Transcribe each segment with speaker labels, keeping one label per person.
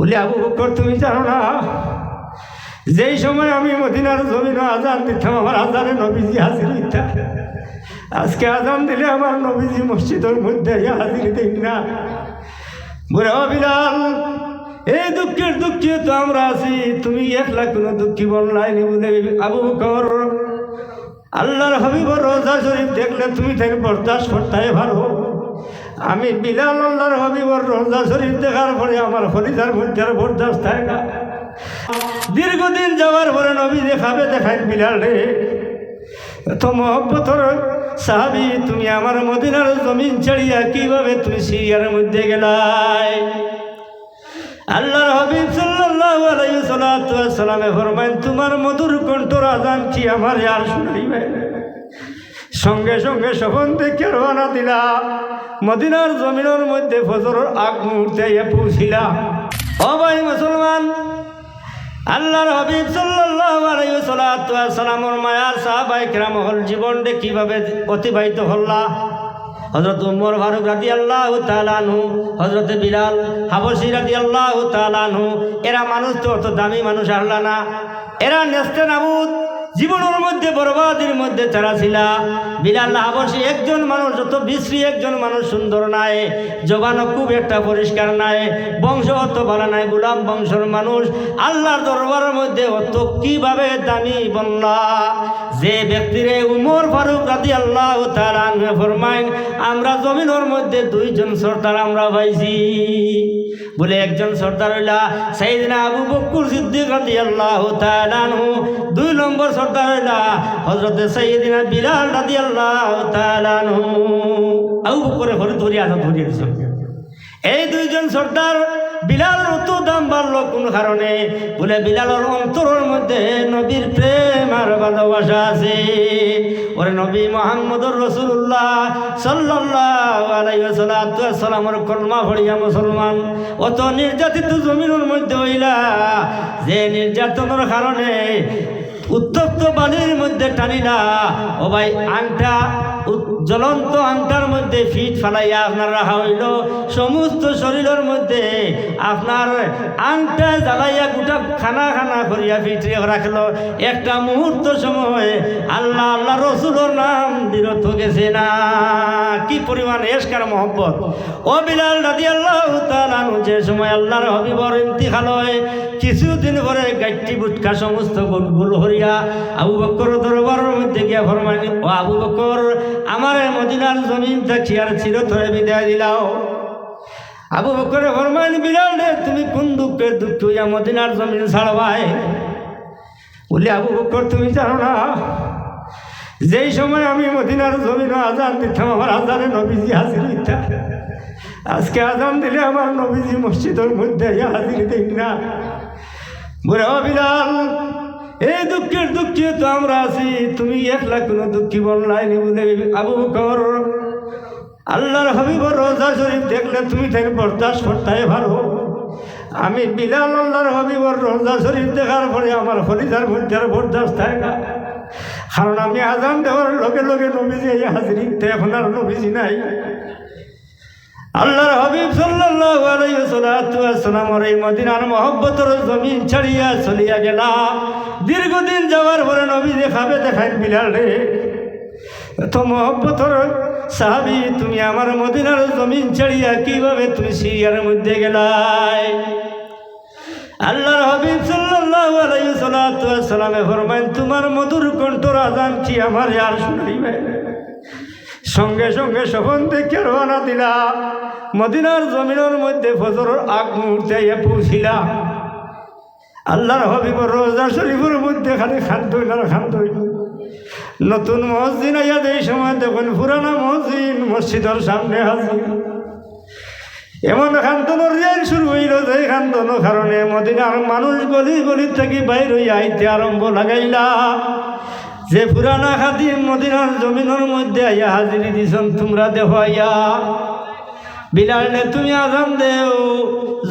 Speaker 1: বলি, আবু বকর, তুমি জানো না, যেই সময় আমি মদিনার জমিন আজান দিতাম, আমার আজানে নবীজি হাজির হইতাম আজকে আজান দিলে আমার নবীজি মসজিদের মধ্যে হাজির দিন না। বলে, ও বিলাল, এই দুঃখের দুঃখে তো আমরা আছি, তুমি একলা কোনো দুঃখী বললাইনি বলে আবু বকর। আল্লাহর হাবিবর রোজা শরীফ দেখলে তুমি তাই বরদাস্ত করতে ভালো। আমি বিলাল আল্লাহর হাবিবর রোজা শরীফ দেখার পরে আমার হরিদার মধ্যে আর বরদাস্ত থাকে না। দীর্ঘদিন যাওয়ার পরে নবী দেখাবে দেখাই বিলাল রে তো মহব্বতর সাহাবি, তুমি আমার মদিনার জমিন ছাড়িয়া কীভাবে তুমি সিরিয়ার মধ্যে গেলাই? আল্লাহর হাবিব সাল্লাল্লাহু আলাইহি সাল্লাতু সাল্লামে ফরমায়েন তোমার মধুর কণ্ঠর আজান কি আমার আর শুনাইবে? সঙ্গে সঙ্গে সপন দেখে রওনা দিলা। মদিনার জমিনের মধ্যে ফজরের আগ মুহূর্তে পৌঁছিলা। ও ভাই মুসলমান, আল্লাহর হাবিব সাল্লামর মায়ার কেরাম হল জীবনটা কীভাবে অতিবাহিত হল্লা? হজরত উমর ফারুক রাদি আল্লাহ তালানহু হজরত বিলাল হাবসি রাদি আল্লাহ তালানহু এরা মানুষ তো অত দামি মানুষ আসলা না। এরা নেস্তে নাবুদ। জীবনের মধ্যে, বরবাদের মধ্যে তারা ছিলা। বিলাল হাবসি একজন মানুষ, যত বিশ্রী একজন মানুষ, সুন্দর নাই। জবানও খুব একটা পরিষ্কার নাই। বংশ অত ভালো নাই, গুলাম বংশের মানুষ। আল্লাহর দরবারের মধ্যে অত কীভাবে দামি বললা যে ব্যক্তিরে উমর ফারুক রাদি আল্লাহ তারা ফরমাইন, আমরা জমিনের মধ্যে দুইজন সর্দার আমরা পাইছি। বলে একজন সর্দার হইলা, সাইদিনা আবু বকুর সিদ্দিক রাদি আল্লাহ তালানহু দুই নম্বর সর্দার হইলা হজরতে সাইদিনা বিলাল রাদি আল্লাহ তালানহু আবু বকরে ঘরে ধরে আসা ধরিয়ে দিছে এই দুইজন সর্দার বিলাল অত দাম বাড়লো কোন কারণে। বলে বিলালের অন্তরের মধ্যে নবীর প্রেম আর ভালোবাসা আছে। ওরে নবী মোহাম্মদুর রসুল্লাহ সাল্লাহ সাল্লামর কলমা ভরিয়া মুসলমান। অত নির্যাতিত জমিনের মধ্যে হইলা। যে নির্যাতনের কারণে উত্তপ্ত বালির মধ্যে টানি না ও ভাই, আংটা জ্বলন্ত আংটার মধ্যে ফিট ফালাইয়া আপনার রাখা হইল। সমস্ত শরীরের মধ্যে আপনার আংটা জ্বালাইয়া গোটা খানা খানা করিয়া ফিট রাখল। একটা মুহূর্ত সময় আল্লাহ আল্লাহ রসুলোর নাম বিরত গেছে না। কি পরিমাণ এসকার মহব্বত। ও বিলাল রাদি আল্লাহ তালানু যে সময় আল্লাহর হবিবর ইন্তিহাল হয়, কিছুদিন পরে গাইটি বুটকা সমস্ত গুল হরিয়া আবু বকর দরবারের মধ্যে গিয়া ফরমাইনি ও আবু বকর আমার মদিনার জমিন আর চিরতরে বিদায় দিলাও। আবু বকর ফরমাইন বিড়াল রে, তুমি কোন দুঃখ হইয়া মদিনার জমিন ছাড়বাই বলি, আবু বকর, তুমি জানো না, যেই সময় আমি মদিনার জমিন আজান দিতাম, আমার আজানে নবীজি হাজির হইতাম আজকে আজান দিলে আমার নবীজি মসজিদের মধ্যে হাজির দিন না। বলে, ও বিলাল এই দুঃখের দুঃখে তো আমরা আছি, তুমি একলা কোনো দুঃখী বললাইনি বলে আবু বকর আল্লাহর হাবিবর রোজা শরীফ দেখলে তুমি তাই বরদাস্ত করতে ভালো। আমি বিলাল আল্লাহর হাবিবর রোজা শরীফ দেখার পরে আমার হরিদার মধ্যে আর বরদাস্ত থাকে না। কারণ আমি আজান দেওয়ার লগে লগে নবীজি এই হাজিরি এখন আর নবীজি নাই। আল্লাহর হাবিব সাল্লাল্লাহু আলাইহি সাল্লামের এই মদিনার মহব্বতর জমিন ছাড়িয়া চলিয়া গেলা। দীর্ঘদিন যাওয়ার পরে নবী দেখাবে দেখাই বিলাল রে তো মহব্বতর সাহাবি, তুমি আমার মদিনার জমিন ছাড়িয়া কীভাবে তুমি সিরিয়ার মধ্যে গেলাই? আল্লাহর হাবিব সাল্লাল্লাহু আলাইহি সাল্লামে ফরমাইন তোমার মধুর কণ্ঠর আজান কি আমার আর শুনাইবে? সঙ্গে সঙ্গে সপন দেখে রওনা দিলা মদিনার জমিনের মধ্যে ফজরের আগ মুহূর্তে পৌঁছিলা আল্লাহর হবিবর রোজা শরীফের মধ্যে খালি খাদ্য আর খাদ্য নতুন মসজিদ আইয়া এই সময় দেখুন, পুরানা মসজিদ, মসজিদের সামনে হাজির। এমন খান্তনের রেল শুরু হইল যে খান্তনের কারণে মদিনার মানুষ গলি গলি থেকে বাইর হইয়া আইতে আরম্ভ লাগাইলা। যে পুরানা খাদিম মদিনার জমিনের মধ্যে আইয়া হাজিরি দিছন তোমরা দেহ আইয়া। বিলাল নে তুমি আজান দেও।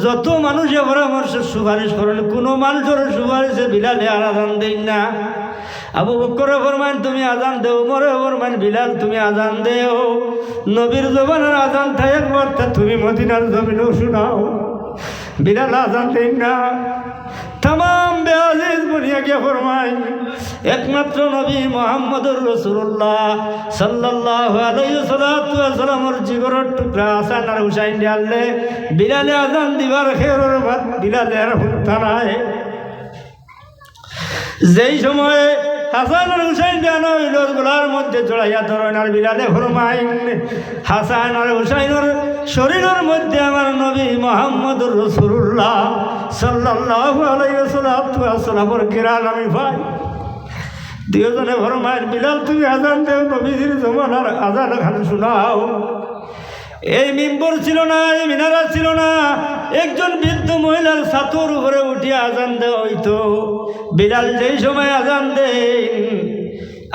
Speaker 1: যত মানুষে পরামর্শ, সুপারিশ করেন, কোনো মানুষের সুপারিশে বিলালে আর আজান দেই না। আবু বকর ফরমান, তুমি আজান দেও মরে ফরমান, বিলাল, তুমি আজান দেও। নবীর জবানের আজান থাকে একবার তুমি মদিনার জমিনেও শোনাও। বিলাল, আজান দেন না। তাম বেআজিজ বুনিয়াকে ফরমাই একমাত্র নবী মোহাম্মদুর রসুল্লাহ সাল্লাতু সাল্লামর জিগরের টুকরা হাসান আর হুসাইন ডাললে বিলালে আজান দিবার বাদ, বিলালে আর হুনতা নাই। যেই সময়ে হাসান আর হুসাইন জান হইল গোলার মধ্যে জড়াইয়া ধরেন আর বিলালে ফরমাইন হাসান আর হুসাইনের শরীরের মধ্যে আমার নবী মোহাম্মদুর রসুল্লাহ সাল্লাল্লাহু আলাইহি সাল্লামের কিরান আমি ভাই দুজনে ফরমাইন বিলাল, তুমি আজান দেও, নবীজির জমানার আজান খান শোনাও। এই মিম্বর ছিল না, এই মিনারা ছিল না। একজন বৃদ্ধ মহিলার ছাতর উপরে উঠিয়ে আজান দেওয়া হইতো। বিড়াল যেই সময় আজান দেন,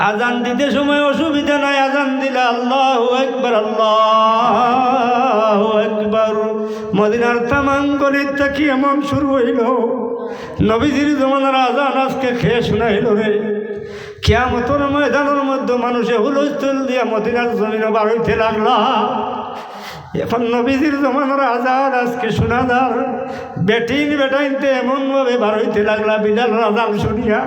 Speaker 1: আজান দিতে সময় অসুবিধা নাই, আজান দিলে আল্লাহ একবার আল্লাহ একবার মদিনার তামাঙ্গলির তাকি এমন শুরু হইল। নবীজির জমানার আজান আজকে খেয়ে শোনাইল রে। কেয়ামতর ময়দানের মধ্যে মানুষে হুলস্থল দিয়া মদিনার জমিনে হইতে লাগলা। এখন নবীজির জমানোর আজাদ আজকে শোনা যার বেটিন বেটাইনতে এমনভাবে বার হইতে লাগলা বিলাল রাজাল শুনিয়া।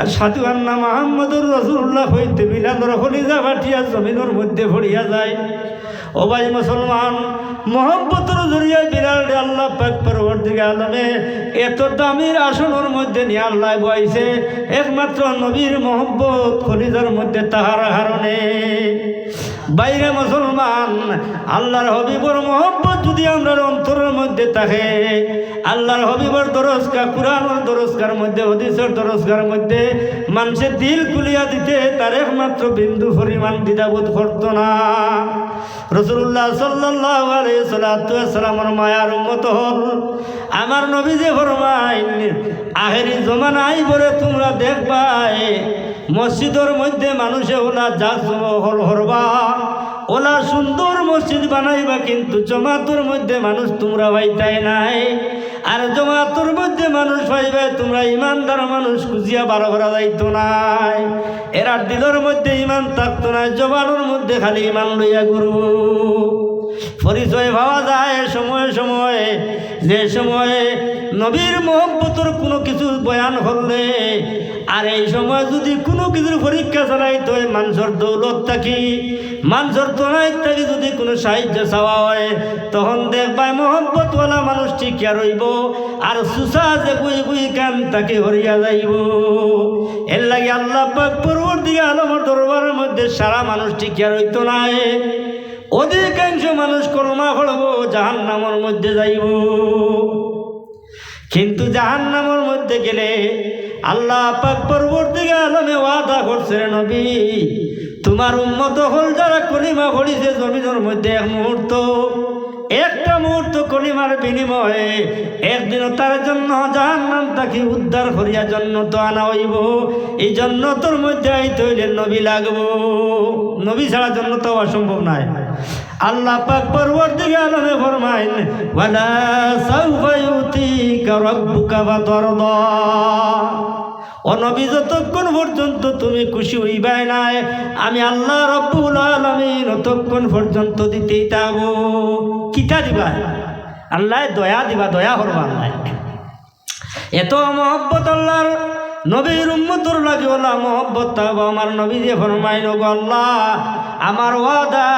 Speaker 1: আর সাধু আন্না মাহমুদুর রসুল্লাহ হইতে বিলালর হলিজা বাটিয়া জমিনের মধ্যে ভরিয়া যায়। ও ভাই মুসলমান মোহাম্মতর জরিয়ায় বিড়াল আল্লাহ পাক পরবর দিকে আলমে এত দামির আসনের মধ্যে নিয়ে আল্লাহ বয়াইছে একমাত্র নবীর মোহাম্মত খলিজার মধ্যে তাহার কারণে। বাইরে মুসলমান, আল্লাহর হবিবর মোহব্বত যদি আমরা অন্তরের মধ্যে থাকে, আল্লাহর হবিবর দরস্কার কোরআনের দরস্কার মধ্যে, হদিসের দরস্কার মধ্যে মানুষের দিল খুলিয়া দিতে তার একমাত্র বিন্দু পরিমাণ দ্বিধাবোধ করত না। রসুল্লাহ সাল্লাহ মায়ার উন্মত হল। আমার নবী যে ফরমাইন আহেরি জমান আই বলে তোমরা দেখবাই মসজিদের মধ্যে মানুষে ওলা যা হল হরবা। ওলা সুন্দর মসজিদ বানাইবা, কিন্তু জমাতুর মধ্যে মানুষ তোমরা পাইতাই নাই। আর জমাতুর মধ্যে মানুষ পাইবে তোমরা ইমানদার মানুষ, খুঁজিয়া বারো করা যাইত নাই। এরা দিলর মধ্যে ইমান থাকতো না জবানোর মধ্যে খালি ইমান লইয়া গুরু পরিচয় পাওয়া যায় সময়ে সময়ে। যে সময়ে নবীর মোহব্বতর কোনো কিছু বয়ান হলে, আর এই সময় যদি কোনো কিছুর পরীক্ষা চালাই, তো মানুষের দৌলত থাকি। মানুষের তোলাই থাকি যদি কোনো সাহায্য চাওয়া হয়, তখন দেখবাই মোহব্বতওয়ালা মানুষ টিকিয়া রইব আর সুসা যে গুই গুই কান তাকে হরিয়া যাইব। এর লাগে আল্লাহ পাক পূর্বর দিকে আলমর দরবারের মধ্যে সারা মানুষ টিকিয়া রইত নাই। অধিকাংশ মানুষ কলমা ফলব জাহান নামর মধ্যে যাইব। কিন্তু জাহান নামর মধ্যে গেলে আল্লাহ পাক পরবর্তীকে আলমে ওয়াদা করছে নবী, তোমার উন্মত হল যারা কলিমা পড়িছে জমিনের মধ্যে এক মুহূর্ত, একটা মুহূর্ত কলিমার বিনিময়ে একদিন তার জন্য জাহান তাকে উদ্ধার করিয়া জন্য তো আনা হইব। এই জন্য তোর মধ্যে আইতে হইলে নবী লাগবো। নবী ছাড়া জন্য তো অসম্ভব নাই। আল্লাহ পাক পরবর্তীকে আলমে ফরমাইন, ওয়ালা সাউফা ইউতিকা রাব্বুকা ও নবী, যতক্ষণ পর্যন্ত তুমি খুশি হইবাই নাই, আমি আল্লাহ রব্বুল আলামিন ততক্ষণ পর্যন্ত দিতেই থাকব। কিতা দিবা? আল্লাহ দয়া দিবা, দয়া করবা আল্লাহ এত মহব্বত আল্লাহর নবীর উম্মতর লাগে ওলা মহব্বত, তাব আমার নবী যে ফরমাইন গো আল্লাহ, আমার ওয়াদা,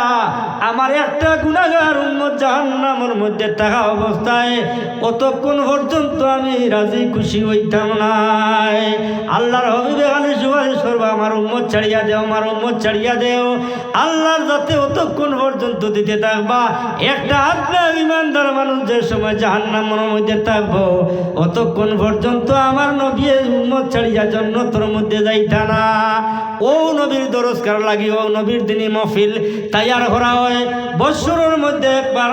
Speaker 1: আমার একটা গুণাগার উম্মত জাহান্নামের মধ্যে থাকা অবস্থায় কতক্ষণ পর্যন্ত আমি রাজি খুশি হইতাম নাই। আল্লাহর হবিবে খালি সুপারিশ করব আমার উম্মত ছাড়িয়া দেও, আমার উম্মত ছাড়িয়া দেও। আল্লাহর যাতে অতক্ষণ পর্যন্ত দিতে থাকবা, একটা আপনার ইমানদার মানুষ যে সময় জাহান্নামের মধ্যে থাকব, অতক্ষণ পর্যন্ত আমার নবী উম্মত ছাড়িয়া জন্নতর তোর মধ্যে যাইতা না। ও নবীর দরস্কার লাগি, ও নবীর দিনী মফিল তাইয়ার করা হয়। বৎসরের মধ্যে একবার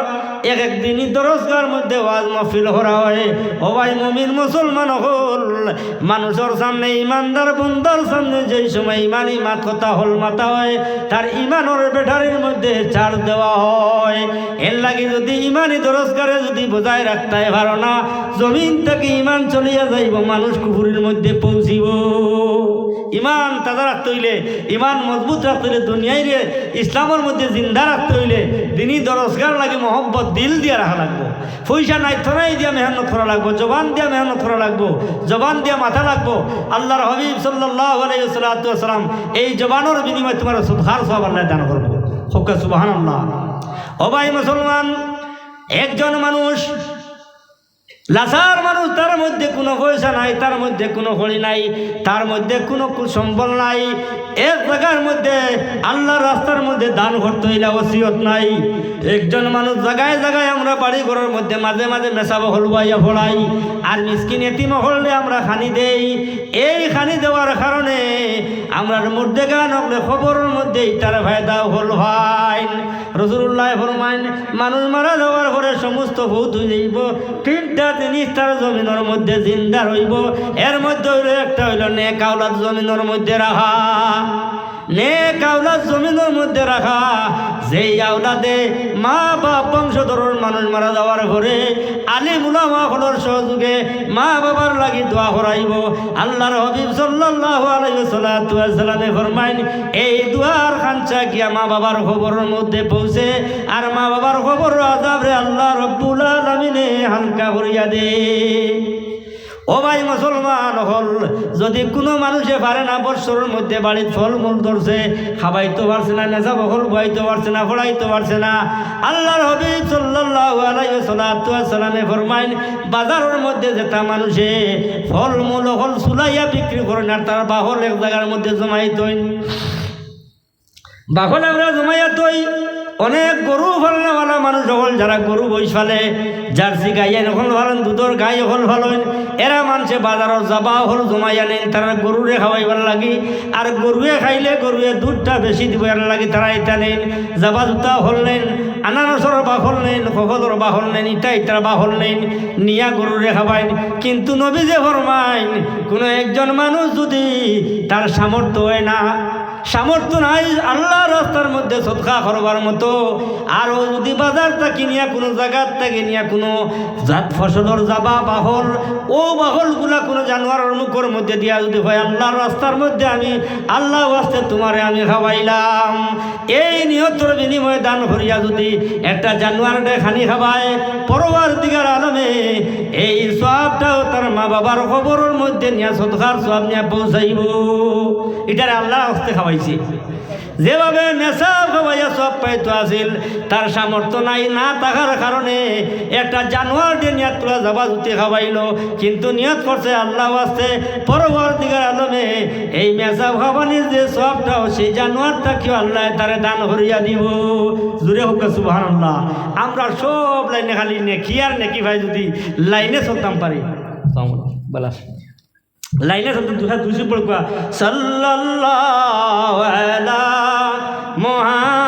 Speaker 1: এক এক দিনই দরস্কার মধ্যে ওয়াজ মফিল করা হয়। ভাই মমিন মুসলমান হল। মানুষের সামনে ইমানদার বন্দার সামনে যেই সময় ইমান ইমাত কথা হল মাথা হয়, তার ইমানের বেটারির মধ্যে ছাড় দেওয়া হয়। এর লাগে যদি ইমানই দরস্কারে যদি বজায় রাখতে ভালো না, জমিন থেকে ইমান চলিয়া যাইব, মানুষ কুকুরের মধ্যে পৌঁছিব। ইমান তাজা রাখতে হইলে, ইমান মজবুত রাখতে হইলে দুনিয়ায় রে, ইসলামের মধ্যে জিন্দা রাখতে হইলে দিনই দরস্কার লাগে, মহব্বত দিল দিয়ে রাখা লাগবো। পয়সা নাই, থরাই দিয়া মেহনত করা লাগবো, জবান দিয়া মেহনত করা লাগবো, জবান দিয়া মাথা লাগবো। আল্লাহর হবিব সাল্লাহ আলাইসালাম এই জবানোর বিনিময়ে তোমার সুধার সব আল্লাহ দান করব। হকা সুবাহান আল্লাহ ও ভাই মুসলমান, একজন মানুষ লাসার মানুষ তার মধ্যে কোনো পয়সা নাই, তার মধ্যে কোনো হরি নাই, তার মধ্যে কোনো কু- সম্বল নাই। এক জায়গার মধ্যে, আল্লাহর রাস্তার মধ্যে দান করতে হইলে ওসিয়ত নাই। একজন মানুষ জায়গায় জায়গায় আমরা বাড়ি ঘরের মধ্যে মাঝে মাঝে মেশাবো হলবাইয়া ফোড়াই, আর মিসকিন এতিম হললে আমরা খানি দেই। এই খানি দেওয়ার কারণে আমরা মধ্যে গান হলে খবরের মধ্যে ইটার ফায়দা হল ভাই রসুল্লাহ ফরমাইন, মানুষ মারা যাওয়ার পরে সমস্ত ভূত হয়ে যাইব, তিনটা জিনিস তার জমিনের মধ্যে জিন্দা রইব। এর মধ্যে একটা হইল নে কাউলাদ জমিনের মধ্যে রাখা। নে কাউলাদ জমিনের মধ্যে রাখা। যেই আওলাদে মা বাপ বংশধরের মানুষ মারা যাওয়ার পরে আলী মুলামা হলর সহযোগে মা বাবার লাগি দোয়া করাইব। আল্লাহর হবিব সাল্লাল্লাহু আলাইহি সাল্লামে ফরমাইন, এই দুয়ার খানচা গিয়া মা বাবার খবরের মধ্যে পৌঁছে, আর মা বাবার খবর আলামিনে হালকা করিয়া দে। ও ভাই মুসলমান হল, যদি কোনো মানুষে পারে না, বৎসরের মধ্যে বাড়ির ফলমূল ধরছে, খাবাইতে পারছে না, নেশা বহল বইতে পারছে না পড়াইতে পারছে না, আল্লাহর হবিব সাল্লামে ফরমাইন, বাজারের মধ্যে যেটা মানুষে ফলমূল হল সুলাইয়া বিক্রি করেন আর তার বাহল এক জায়গার মধ্যে জমাইতইন বাহল আমরা জমাইয়া তৈ অনেক গরু ফালনেওয়ালা মানুষ হল যারা গরু বইস ফালে জার্সি গাইয়া এখন ভালেন দুধর গাই হল ভালেন এরা মানুষে বাজারত যাবা হল জমাইয়া নেন তারা গরুরে খাওয়াইবার লাগি। আর গরুয়ে খাইলে গরুয়ে দুধটা বেশি দিবার লাগি, তারা এটা নেন। যাবা জুতা হল নেন, আনারসর বাহল নেন ফখদর বাহল নেন, ইটা ইটার বাহল নেন, নিয়া গরুরে খাবাইন কিন্তু নবী যে ফরমাইন, কোনো একজন মানুষ যদি তার সামর্থ্য হয় না সামর্থ্য নাই আল্লাহ রাস্তার মধ্যে সৎকা করবার মতো। আর ও যদি বাজার থাকি নিয়া কোনো জায়গার থেকে নিয়া কোনো জাত ফসলের যাবা বাহল, ও বাহলগুলা কোনো জানোয়ারের মুখের মধ্যে দিয়া যদি হয়, আল্লাহর রাস্তার মধ্যে আমি আল্লাহ আসতে তোমারে আমি খাওয়াইলাম। এই নিহতর বিনিময়ে দান করিয়া যদি একটা জানোয়ারটা খানি খাবায় পরবার দিগার আলমে এই সবটাও তার মা বাবার খবরের মধ্যে নিয়া সৎকার সব নিয়ে পৌঁছাইব। এটারে আল্লাহ হস্তে খাওয়াইছে যেভাবে নেশা খাওয়াইয়া সব পাইতো আছিল, তার সামর্থ্য নাই না থাকার কারণে একটা জানোয়ার দিয়ে নিয়াত তোলা যাবা জুতি খাওয়াইল। কিন্তু নিয়ত করছে আল্লাহ আসতে পরবর্তীকার আলমে। এই মেসা খাবানির যে সবটাও সেই জানোয়ারটা কেউ আল্লাহ তারে দান করিয়া দিব। জুড়ে হোক সুবাহ আমরা সব লাইনে খালি নেকি আর নেকি ভাই যদি লাইনে চলতাম পারি। বলা লাইনে সব দুশা দুশো পড়কা সাল্লাল্লাহু আলা মুহাম্মদ